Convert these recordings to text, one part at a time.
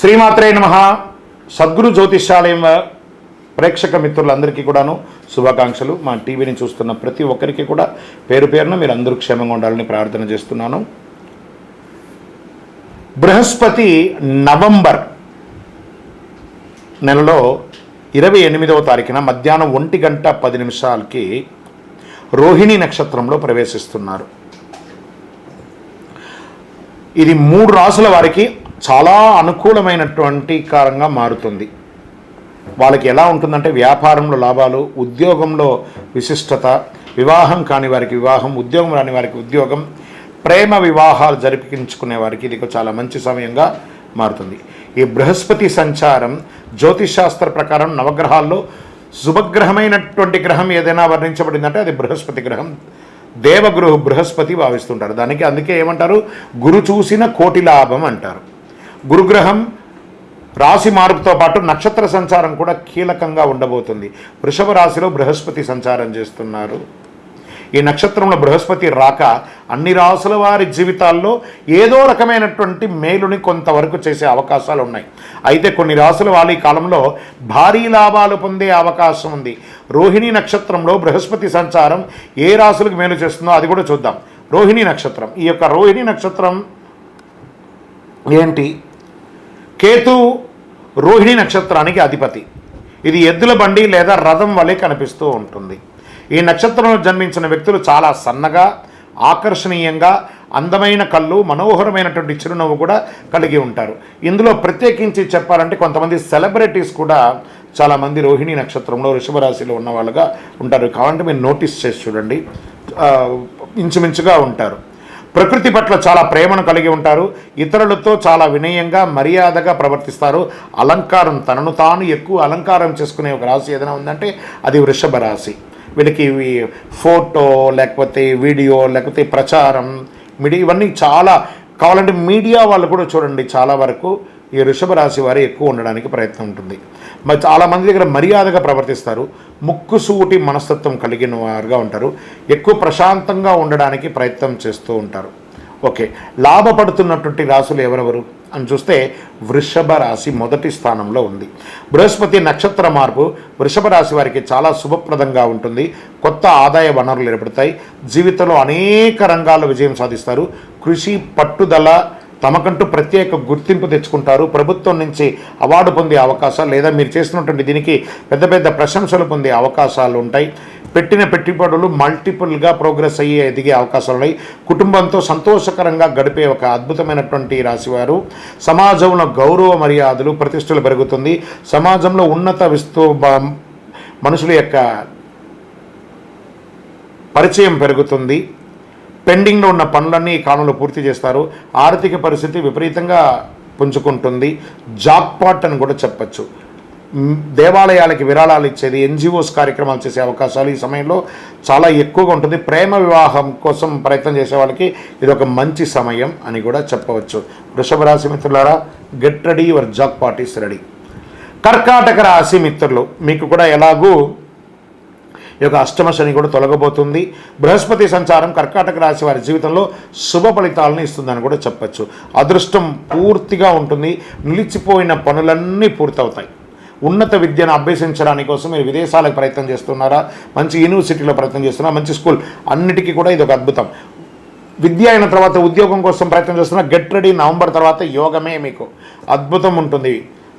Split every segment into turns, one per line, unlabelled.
శ్రీమాత్రే నమ. సద్గురు జ్యోతిష్యాలయం ప్రేక్షక మిత్రులందరికీ కూడాను శుభాకాంక్షలు. మా టీవీని చూస్తున్న ప్రతి ఒక్కరికి కూడా పేరు పేరున మీరు అందరూ క్షేమంగా ఉండాలని ప్రార్థన చేస్తున్నాను. బృహస్పతి నవంబర్ నెలలో ఇరవై ఎనిమిదవ తారీఖున మధ్యాహ్నం ఒంటి గంట పది నిమిషాలకి రోహిణి నక్షత్రంలో ప్రవేశిస్తున్నారు. ఇది మూడు రాసుల వారికి చాలా అనుకూలమైనటువంటి కారంగా మారుతుంది. వాళ్ళకి ఎలా ఉంటుందంటే వ్యాపారంలో లాభాలు ఉద్యోగంలో విశిష్టత వివాహం కాని వారికి వివాహం ఉద్యోగం రాని వారికి ఉద్యోగం ప్రేమ వివాహాలు జరిపించుకునే వారికి ఇది చాలా మంచి సమయంగా మారుతుంది. ఈ బృహస్పతి సంచారం జ్యోతిషాస్త్ర ప్రకారం నవగ్రహాల్లో శుభగ్రహమైనటువంటి గ్రహం ఏదైనా వర్ణించబడిందంటే అది బృహస్పతి గ్రహం. దేవగృహ బృహస్పతి భావిస్తుంటారు. దానికి అందుకే ఏమంటారు? గురు చూసిన కోటి లాభం అంటారు. గురుగ్రహం రాశి మార్పుతో పాటు నక్షత్ర సంచారం కూడా కీలకంగా ఉండబోతుంది. వృషభ రాశిలో బృహస్పతి సంచారం చేస్తున్నారు. ఈ నక్షత్రంలో బృహస్పతి రాక అన్ని రాసుల వారి జీవితాల్లో ఏదో రకమైనటువంటి మేలుని కొంతవరకు చేసే అవకాశాలు ఉన్నాయి. అయితే కొన్ని రాసుల వాళ్ళు ఈ కాలంలో భారీ లాభాలు పొందే అవకాశం ఉంది. రోహిణి నక్షత్రంలో బృహస్పతి సంచారం ఏ రాసులకు మేలు చేస్తుందో అది కూడా చూద్దాం. రోహిణి నక్షత్రం. ఈ యొక్క రోహిణి నక్షత్రం ఏంటి? కేతు రోహిణి నక్షత్రానికి అధిపతి. ఇది ఎద్దుల బండి లేదా రథం వలె కనిపిస్తూ ఉంటుంది. ఈ నక్షత్రంలో జన్మించిన వ్యక్తులు చాలా సన్నగా ఆకర్షణీయంగా అందమైన కళ్ళు మనోహరమైనటువంటి చిరునవ్వు కూడా కలిగి ఉంటారు. ఇందులో ప్రత్యేకించి చెప్పాలంటే కొంతమంది సెలబ్రిటీస్ కూడా చాలామంది రోహిణి నక్షత్రంలో వృషభరాశిలో ఉన్న వాళ్ళుగా ఉంటారు. కాబట్టి మీరు నోటీస్ చేసి చూడండి. ఇంచుమించుగా ఉంటారు. ప్రకృతి పట్ల చాలా ప్రేమను కలిగి ఉంటారు. ఇతరులతో చాలా వినయంగా మర్యాదగా ప్రవర్తిస్తారు. అలంకారం తనను తాను ఎక్కువ అలంకారం చేసుకునే ఒక రాశి ఏదైనా ఉందంటే అది వృషభ రాశి. వీళ్ళకి ఇవి ఫోటో లేకపోతే వీడియో లేకపోతే ప్రచారం మీడియా ఇవన్నీ చాలా కావాలంటే మీడియా వాళ్ళు కూడా చూడండి చాలా వరకు. ఈ వృషభ రాశి వారు ఎక్కువ ఉండడానికి ప్రయత్నం ఉంటుంది. మరి చాలామంది దగ్గర మర్యాదగా ప్రవర్తిస్తారు. ముక్కుసూటి మనస్తత్వం కలిగిన వారుగా ఉంటారు. ఎక్కువ ప్రశాంతంగా ఉండడానికి ప్రయత్నం చేస్తూ ఉంటారు. ఓకే. లాభపడుతున్నటువంటి రాశులు ఎవరెవరు? అని చూస్తే వృషభ రాశి మొదటి స్థానంలో ఉంది. బృహస్పతి నక్షత్ర మార్పు వృషభ రాశి వారికి చాలా శుభప్రదంగా ఉంటుంది. కొత్త ఆదాయ వనరులు ఏర్పడతాయి. జీవితంలో అనేక రంగాల్లో విజయం సాధిస్తారు. కృషి పట్టుదల తమకంటూ ప్రత్యేక గుర్తింపు తెచ్చుకుంటారు. ప్రభుత్వం నుంచి అవార్డు పొందే అవకాశాలు లేదా మీరు చేస్తున్నటువంటి దీనికి పెద్ద పెద్ద ప్రశంసలు పొందే అవకాశాలు ఉంటాయి. పెట్టిన పెట్టుబడులు మల్టిపుల్గా ప్రోగ్రెస్ అయ్యే ఎదిగే అవకాశాలు ఉన్నాయి. కుటుంబంతో సంతోషకరంగా గడిపే ఒక అద్భుతమైనటువంటి రాశివారు. సమాజంలో గౌరవ మర్యాదలు ప్రతిష్టలు పెరుగుతుంది. సమాజంలో ఉన్నత విస్తూ బ- మనుషుల యొక్క పరిచయం పెరుగుతుంది. పెండింగ్లో ఉన్న పనులన్నీ ఈ కాలంలో పూర్తి చేస్తారు. ఆర్థిక పరిస్థితి విపరీతంగా పుంజుకుంటుంది. జాక్పాట్ అని కూడా చెప్పచ్చు. దేవాలయాలకి విరాళాలు ఇచ్చేది ఎన్జిఓస్ కార్యక్రమాలు చేసే అవకాశాలు ఈ సమయంలో చాలా ఎక్కువగా ఉంటుంది. ప్రేమ వివాహం కోసం ప్రయత్నం చేసే వాళ్ళకి ఇది ఒక మంచి సమయం అని కూడా చెప్పవచ్చు. వృషభ రాశి మిత్రులారా get ready your jack parties ready. కర్కాటక రాశి మిత్రులు మీకు కూడా ఎలాగూ ఈ యొక్క అష్టమ శని కూడా తొలగబోతుంది. బృహస్పతి సంచారం కర్కాటక రాశి వారి జీవితంలో శుభ ఫలితాలను ఇస్తుందని కూడా చెప్పచ్చు. అదృష్టం పూర్తిగా ఉంటుంది. నిలిచిపోయిన పనులన్నీ పూర్తవుతాయి. ఉన్నత విద్యను అభ్యసించడానికి కోసం మీరు విదేశాలకు ప్రయత్నం చేస్తున్నారా? మంచి యూనివర్సిటీలో ప్రయత్నం చేస్తున్నారా? మంచి స్కూల్? అన్నిటికీ కూడా ఇది ఒక అద్భుతం. విద్య అయిన తర్వాత ఉద్యోగం కోసం ప్రయత్నం చేస్తున్న గెట్ రెడీ నవంబర్ తర్వాత యోగమే మీకు. అద్భుతం ఉంటుంది.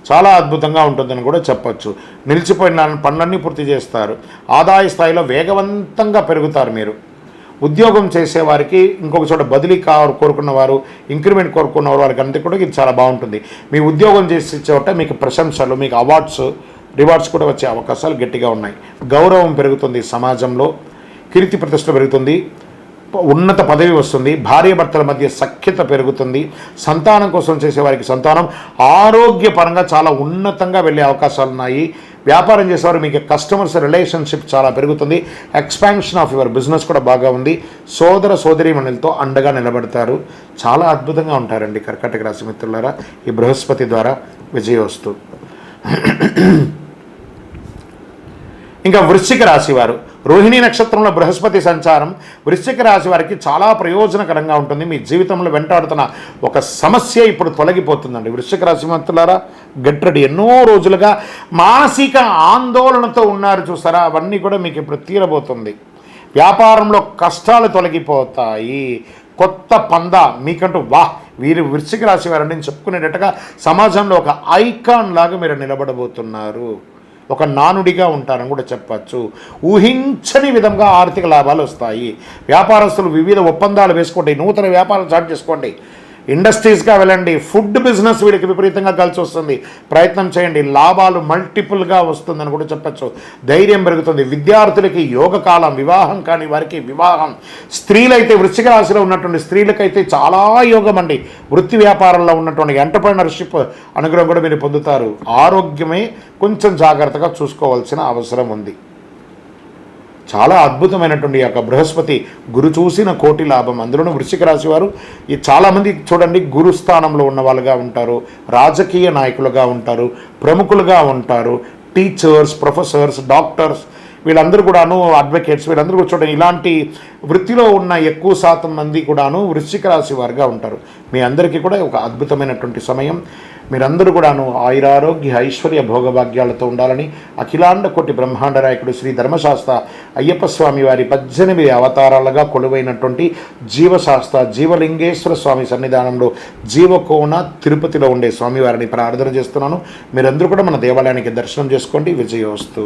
చాలా అద్భుతంగా ఉంటుందని కూడా చెప్పచ్చు. నిలిచిపోయిన పనులన్నీ పూర్తి చేస్తారు. ఆదాయ స్థాయిలో వేగవంతంగా పెరుగుతారు మీరు. ఉద్యోగం చేసేవారికి ఇంకొక చోట బదిలీ కా కోరుకున్న వారు ఇంక్రిమెంట్ కోరుకున్న వారికి అంతా కూడా ఇది చాలా బాగుంటుంది. మీ ఉద్యోగం చేసే చోట మీకు ప్రశంసలు మీకు అవార్డ్స్ రివార్డ్స్ కూడా వచ్చే అవకాశాలు గట్టిగా ఉన్నాయి. గౌరవం పెరుగుతుంది సమాజంలో. కీర్తి ప్రతిష్ట పెరుగుతుంది. ఉన్నత పదవి వస్తుంది భార్యాభర్తల మధ్య సఖ్యత పెరుగుతుంది సంతానం కోసం చేసేవారికి సంతానం ఆరోగ్యపరంగా చాలా ఉన్నతంగా వెళ్ళే అవకాశాలు ఉన్నాయి. వ్యాపారం చేసేవారు మీకు కస్టమర్స్ రిలేషన్షిప్ చాలా పెరుగుతుంది. ఎక్స్పాన్షన్ ఆఫ్ యువర్ బిజినెస్ కూడా బాగా ఉంది. సోదర సోదరి అండగా నిలబడతారు. చాలా అద్భుతంగా ఉంటారండి కర్కాటక రాశి మిత్రులారా ఈ బృహస్పతి ద్వారా విజయోస్తు ఇంకా వృశ్చిక రాశి వారు. రోహిణీ నక్షత్రంలో బృహస్పతి సంచారం. వృశ్చిక రాశి వారికి చాలా ప్రయోజనకరంగా ఉంటుంది. మీ జీవితంలో వెంటాడుతున్న ఒక సమస్య ఇప్పుడు తొలగిపోతుందండి. వృశ్చిక రాశి మంత్రులారా గట్టడి ఎన్నో రోజులుగా మానసిక ఆందోళనతో ఉన్నారు చూసారా? అవన్నీ కూడా మీకు ఇప్పుడు తీరబోతుంది. వ్యాపారంలో కష్టాలు తొలగిపోతాయి. కొత్త పంద మీకంటూ వాహ్ వీరు వృశ్చిక రాశి వారని చెప్పుకునేటట్టుగా సమాజంలో ఒక ఐకాన్ లాగా మీరు నిలబడబోతున్నారు. ఒక నానుడిగా ఉంటారని కూడా చెప్పచ్చు. ఊహించని విధంగా ఆర్థిక లాభాలు వస్తాయి. వ్యాపారస్తులు వివిధ ఒప్పందాలు వేసుకోండి. నూతన వ్యాపారం స్టార్ట్ చేసుకోండి. ఇండస్ట్రీస్గా వెళ్ళండి. ఫుడ్ బిజినెస్ వీడికి విపరీతంగా కలిసి వస్తుంది. ప్రయత్నం చేయండి. లాభాలు మల్టిపుల్గా వస్తుందని కూడా చెప్పచ్చు. ధైర్యం పెరుగుతుంది. విద్యార్థులకి యోగ కాలం వివాహం కాని వారికి వివాహం. స్త్రీలైతే వృశ్చిక రాశిలో ఉన్నటువంటి స్త్రీలకైతే చాలా యోగం అండి. వృత్తి వ్యాపారంలో ఉన్నటువంటి ఎంటర్ప్రైనర్షిప్ అనుగ్రహం కూడా మీరు పొందుతారు. ఆరోగ్యమే కొంచెం జాగ్రత్తగా చూసుకోవాల్సిన అవసరం ఉంది. చాలా అద్భుతమైనటువంటి యొక్క బృహస్పతి గురు చూసిన కోటి లాభం. అందులోనూ వృశ్చిక రాశి వారు ఈ చాలామంది చూడండి గురు స్థానంలో ఉన్న వాళ్ళుగా ఉంటారు రాజకీయ నాయకులుగా ఉంటారు ప్రముఖులుగా ఉంటారు టీచర్స్ ప్రొఫెసర్స్ డాక్టర్స్ వీళ్ళందరూ కూడాను అడ్వకేట్స్ వీళ్ళందరూ కూడా చూడండి ఇలాంటి వృత్తిలో ఉన్న ఎక్కువ శాతం మంది కూడాను వృశ్చిక రాశి వారుగా ఉంటారు. మీ అందరికీ కూడా ఒక అద్భుతమైనటువంటి సమయం. మీరందరూ కూడాను ఆయురారోగ్య ఐశ్వర్య భోగభాగ్యాలతో ఉండాలని అఖిలాండ కోటి బ్రహ్మాండ నాయకుడు శ్రీ ధర్మశాస్త్ర అయ్యప్ప స్వామి వారి పద్దెనిమిది అవతారాలుగా కొలువైనటువంటి జీవశాస్త్ర జీవలింగేశ్వర స్వామి సన్నిధానంలో జీవకోణ తిరుపతిలో ఉండే స్వామివారిని ప్రార్థన చేస్తున్నాను. మీరందరూ కూడా మన దేవాలయానికి దర్శనం చేసుకోండి. విజయోస్తు.